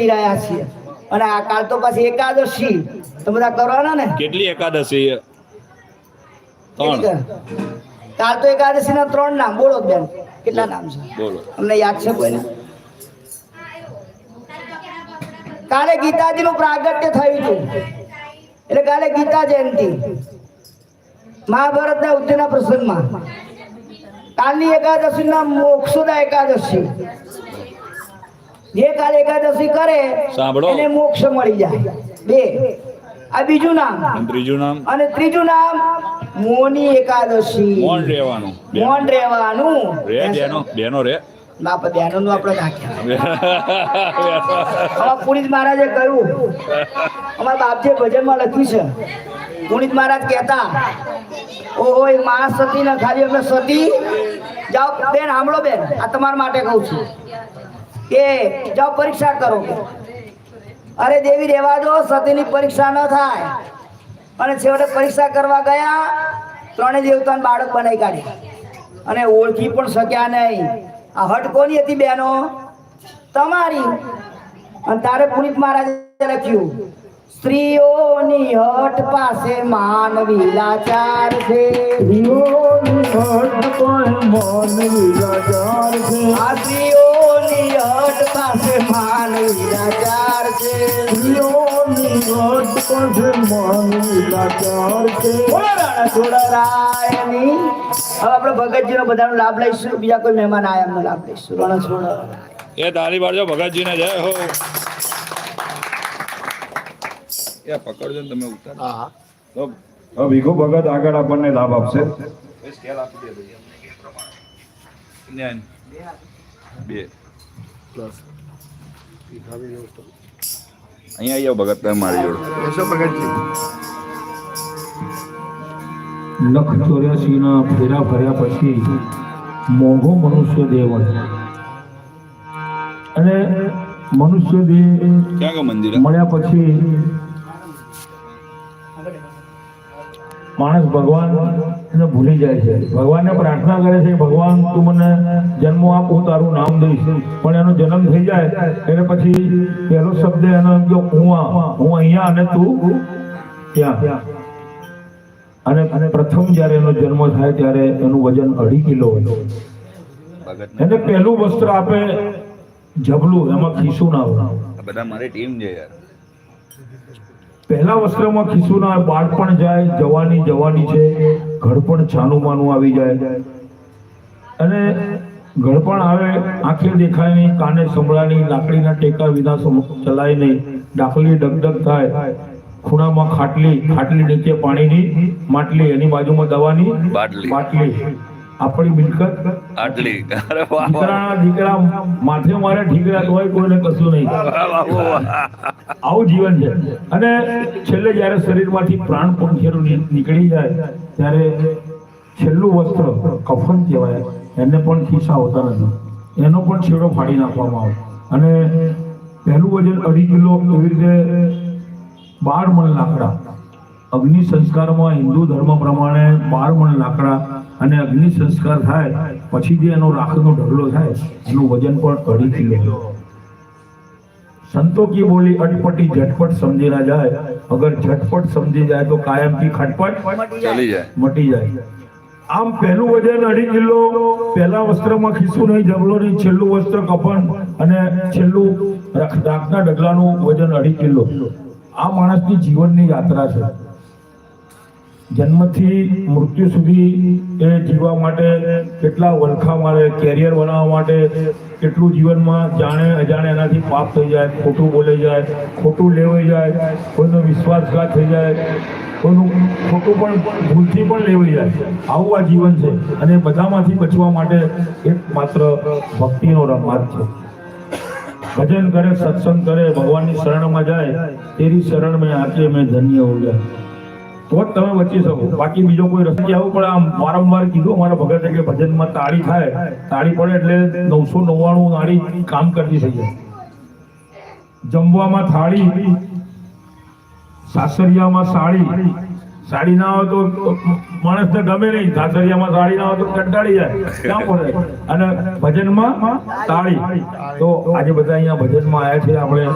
કરી રહ્યા છીએ. અને આ કાલ તો પાછી એકાદશી. તો બધા કરવાના ને? કેટલી એકાદશી ત્રણ. કાલ તો એકાદશી ના ત્રણ નામ. બોલો બેન કેટલા નામ છે? બોલો. અમને યાદ છે કોઈને? કાલે ગીતાજી નું પ્રાગટ્ય થયું હતું. એટલે કાલે ગીતા જયંતિ. મહાભારત ના ઉદ્યોગના પ્રસંગમાં. કાલની એકાદશી ના મોક્ષદા એકાદશી. જે કાલે એકાદશી કરે સાંભળો. એને મોક્ષ મળી જાય. બે. આ બીજું નામ. અને ત્રીજું નામ? અને ત્રીજું નામ મોની એકાદશી. મોન રહેવાનું. મોન રહેવાનું. રે બેનો. બેનો રે. બાપ ધ્યાનનું આપણે નાખ્યા. પુનિત મહારાજે કહ્યું અમારા બાપજે ભજનમાં લખ્યું છે. પુનિત મહારાજ કહેતા ઓહો એ માણસ સતી ને ખાલી અમે સતી. જાઓ બેન સાંભળો બેન. આ તમારા માટે કહું છું. કે જાઓ પરીક્ષા કરો. અરે દેવી રેવા દો સતીની પરીક્ષા ન થાય. અને છેવટે પરીક્ષા કરવા ગયા ત્રણેય દેવતાને બાળક બનાવી કાઢી અને ઓળખી પણ શક્યા નહીં. આ હટ કોની હતી બેનો તમારી. અને તારે પુનિત મહારાજે લખ્યું સ્ત્રીઓની હટ પાસે માનવી લાચાર છે. આ સ્ત્રીઓની હટ પાસે માનવી લાચાર છે. બોલો રાણા છોડરાયની. હવે આપણે ભગતજીનો બધાનો લાભ લઈશું. બીજા કોઈ મહેમાન આયા એમનો લાભ લઈશું. રણ છોડ એ ભગતજીને જય હો. એ પકડજો ને તમે ઉતાર. તો હવે ભગત આગળ આપણને લાભ આપશે. બે. અહીંયા આવો ભગત તમે મારી જોડે લખ ચોર્યાસી ના ફેરા ભર્યા પછી મોંઘો મનુષ્ય દેવ. અને મનુષ્ય દેહ ક્યાં ગયો મંદિર મળ્યા પછી માણસ ભગવાન ભૂલી જાય છે. ભગવાનને પ્રાર્થના કરે છે, ભગવાન, તું મને જન્મ આપ, તારું નામ દઈશ. પણ એનો જન્મ થઈ જાય, એટલે પછી પહેલો શબ્દ એનો એમ કે, હું હું અહીંયા અને તું ત્યાં. અને અને પ્રથમ જ્યારે એનો જન્મ થાય ત્યારે એનું વજન અઢી કિલો હોય. એને પહેલું વસ્ત્ર આપે જબલું, એમાં ખીસું ના બધા મારી ટીમ છે યાર. પહેલા વસ્ત્રમાં ખીસું ના પણ બાળપણ જાય જવાની જવાની છે ઘડપણ છાનું માનું આવી જાય અને ઘડપણ આવે આંખે દેખાય નહીં કાને સંભળાય નહીં લાકડીના ટેકા વિના સમ- ચલાય નહીં ડાકલી ડગડગ થાય ખૂણામાં ખાટલી ખાટલી નીચે પાણીની માટલી એની બાજુમાં દવાની બાટલી. આપણી મિલકત? આટલી. અરે વાહ વાહ. દીકરાના દીકરા માથે મારે ઠીકરા તોય કોઈને કશું નહીં. આવું જીવન છે. અને છેલ્લે જ્યારે શરીરમાંથી પ્રાણ પંખેરું નીકળી જાય ત્યારે છેલ્લું વસ્ત્ર કફન કહેવાય. એને પણ ખિસ્સા હોતા નથી. એનો પણ છેડો ફાડી નાખવામાં આવે. અને પહેલું વજન અઢી કિલો એવી રીતે બાર મણ લાકડા. અગ્નિ સંસ્કારમાં હિન્દુ ધર્મ પ્રમાણે બાર મણ લાકડા અને અગ્નિ સંસ્કાર થાય પછી જે એનો રાખનો ઢગલો થાય એનું વજન પણ અઢી કિલો સંતો કી બોલી અટપટી ઝટપટ સમજી ના જાય. અગર ઝટપટ સમજી જાય તો કાયમથી ખટપટ મટી જાય. આમ પહેલું વજન અઢી કિલો પહેલા વસ્ત્રમાં ખીસું નહીં જબલો નહીં છેલ્લું વસ્ત્ર કફન અને છેલ્લું રાખ- રાખના ડગલાનું વજન અઢી કિલો. આ માણસની જીવનની યાત્રા છે. જન્મથી મૃત્યુ સુધી એ જીવવા માટે કેટલા વલખા મારે, કેરિયર બનાવવા માટે કેટલું જીવનમાં જાણે અજાણે એનાથી પાપ થઈ જાય, ખોટું બોલાઈ જાય, ખોટું લેવાઈ જાય, કોઈનો વિશ્વાસઘાત થઈ જાય, કોઈનું ખોટું પણ ભૂલથી પણ લેવાઈ જાય. આવું આ જીવન છે અને બધામાંથી બચવા માટે એક માત્ર ભક્તિનો રમાજ છે. ભજન કરે, સત્સંગ કરે, ભગવાનની શરણમાં જાય, તેરી શરણ મેં આકે મેં ધન્ય હો ગયા તો જ તમે બચી શકો. બાકી બીજો કોઈ રસ્તે આવું, પણ આમ વારંવાર કીધું અમારા ભગતે કે ભજનમાં તાળી થાય. તાળી પડે એટલે નવસો નવ્વાણું નાળી કામ કરતી થઈ જાય. જમવામાં થાળી, સાસરિયામાં સાડી સાડી ના હોય તો માણસને ગમે નહીં. સાસરિયામાં સાડી ના હોય તો કંટાળી જાય. ક્યાં પડે? અને ભજનમાં તાળી. તો આજે બધા અહીંયા ભજનમાં આવ્યા છે આપણે.